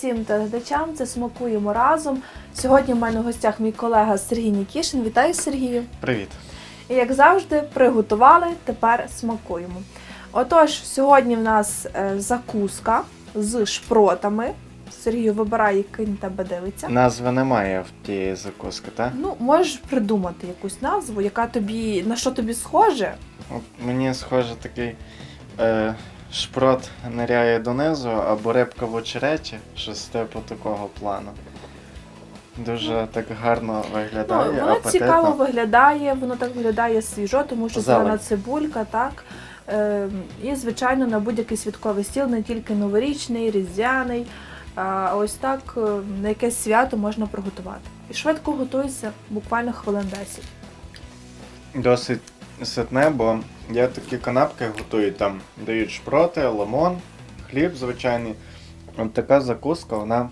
Усім телеглядачам. Це смакуємо разом. Сьогодні в мене в гостях мій колега Сергій Нікішин. Вітаю Сергію. Привіт. І як завжди, приготували, тепер смакуємо. Отож, сьогодні в нас е, закуска з шпротами. Сергію вибирай, який на тебе дивиться. Назви немає в тієї закуски, так? Ну, можеш придумати якусь назву, яка тобі на що тобі схоже. От мені схоже такий е, шпрот ниряє донизу або рибка в очереті, щось типу такого плану. Дуже так гарно Ну, виглядає, воно апетитно. цікаво виглядає, воно так виглядає свіжо, тому що Зелень. зелена цибулька, так. Е, і, звичайно, на будь-який святковий стіл, не тільки новорічний, різдвяний, а ось так е, на якесь свято можна приготувати. І швидко готується, буквально хвилин 10. Досить ситне, бо я такі канапки готую, там дають шпроти, лимон, хліб звичайний. От така закуска, вона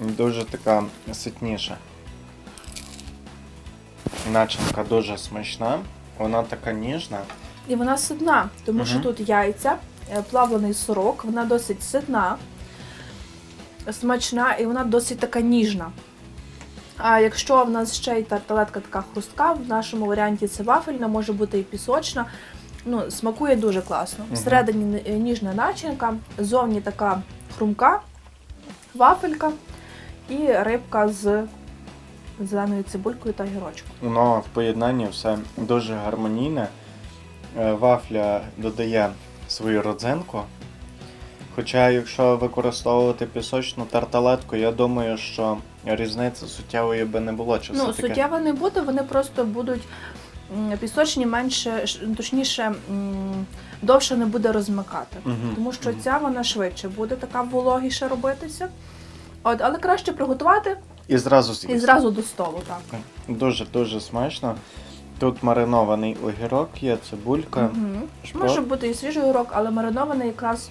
дуже така ситніша. Начинка дуже смачна, вона така ніжна. І вона ситна, тому що тут яйця, е, плавлений сирок, вона досить ситна, смачна і вона досить така ніжна. А якщо в нас ще й тарталетка така хрустка, в нашому варіанті це вафельна, може бути і пісочна. Ну, смакує дуже класно. Всередині е, ніжна начинка, зовні така хрумка, вафелька і рибка з зеленою цибулькою та гірочком. Воно в поєднанні все дуже гармонійне. Е, Вафля додає свою родзинку. Хоча, якщо використовувати пісочну тарталетку, я думаю, що різниці суттєвої би не було. Чи Ну, все-таки? суттєво не буде, вони просто будуть м, пісочні менше, ш- точніше, м, довше не буде розмикати. Мгм, Тому що мгм. ця вона швидше буде така вологіша робитися. От, але краще приготувати І зразу і зразу до столу. Так. Дуже дуже смачно. Тут маринований огірок є, цибулька. Мгм. Може бути і свіжий урок, але маринований якраз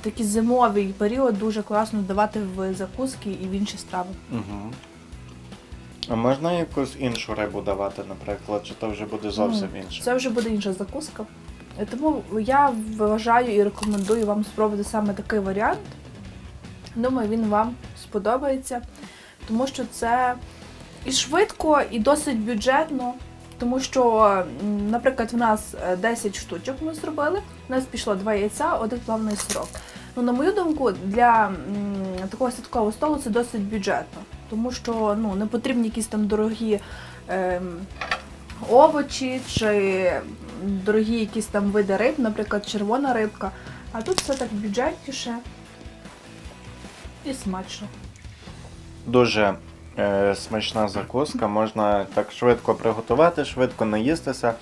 такий зимовий період дуже класно давати в закуски і в інші страви. Угу. А можна якусь іншу рибу давати, наприклад, чи то вже буде зовсім інше? Це вже буде інша закуска. Е, Тому я вважаю і рекомендую вам спробувати саме такий варіант. Думаю, він вам сподобається, тому що це і швидко, і досить бюджетно. Тому що, наприклад, в нас е, 10 штучок ми зробили, у нас пішло 2 яйця, один плавний сирок. Ну, на мою думку, для такого святкового столу це досить бюджетно, тому що ну, не потрібні якісь там дорогі ем, овочі чи дорогі якісь там види риб, наприклад, червона рибка. А тут все так бюджетніше і смачно. Дуже е, смачна закуска, можна так швидко приготувати, швидко наїстися.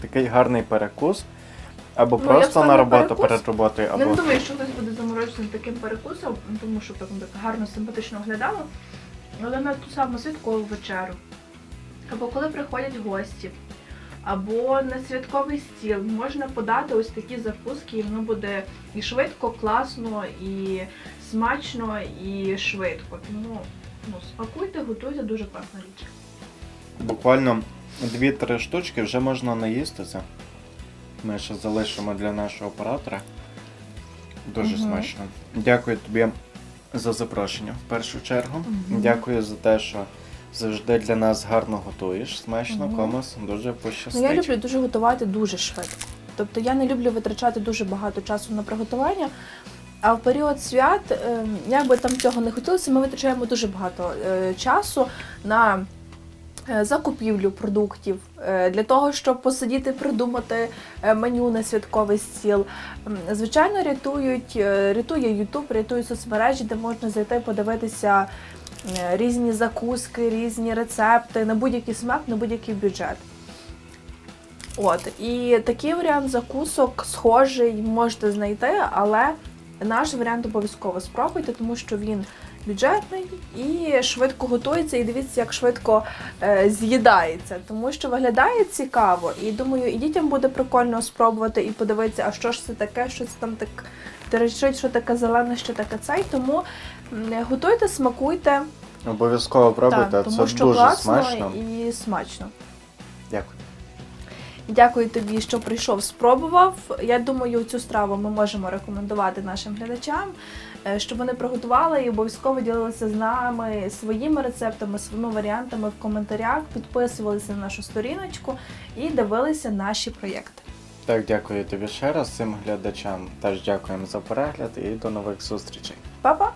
Такий гарний перекус. Або Ну, просто на роботу перекус. перед роботою, Не думаю, що хтось буде заморочений таким перекусом, тому що так, так гарно симпатично виглядало. Але на ту саму святкову вечеру. Або коли приходять гості, або на святковий стіл можна подати ось такі закуски, і воно буде і швидко, класно, і смачно, і швидко. Тому ну, смакуйте, готуйте дуже класна річ. буквально 2-3 штучки вже можна наїстися. Ми ще залишимо для нашого оператора. Дуже Мгм. смачно. Дякую тобі за запрошення в першу чергу. Мгм. Дякую за те, що завжди для нас гарно готуєш. Смачно, Мгм. комусь дуже Ну, я люблю дуже готувати дуже швидко. Тобто я не люблю витрачати дуже багато часу на приготування. А в період свят, е, як би там цього не хотілося, ми витрачаємо дуже багато е, часу на е, закупівлю продуктів, е, для того, щоб посидіти, придумати меню на святковий стіл. Звичайно, рятують, рятує YouTube, рятують соцмережі, де можна зайти подивитися різні закуски, різні рецепти на будь-який смак, на будь-який бюджет. От, і такий варіант закусок схожий можете знайти, але наш варіант обов'язково спробуйте, тому що він бюджетний і швидко готується, і дивіться, як швидко е, з'їдається, тому що виглядає цікаво. І думаю, і дітям буде прикольно спробувати і подивитися, а що ж це таке, що це там так теречить, що таке зелене, що таке цей. Тому готуйте, смакуйте, Обов'язково пробуйте, так, це що дуже класно смачно. і смачно. Дякую. Дякую тобі, що прийшов, спробував. Я думаю, цю страву ми можемо рекомендувати нашим глядачам, е, щоб вони приготували і обов'язково ділилися з нами своїми рецептами, своїми варіантами в коментарях, підписувалися на нашу сторіночку і дивилися наші проєкти. Так, дякую тобі ще раз цим глядачам. Теж дякуємо за перегляд і до нових зустрічей. Па-па!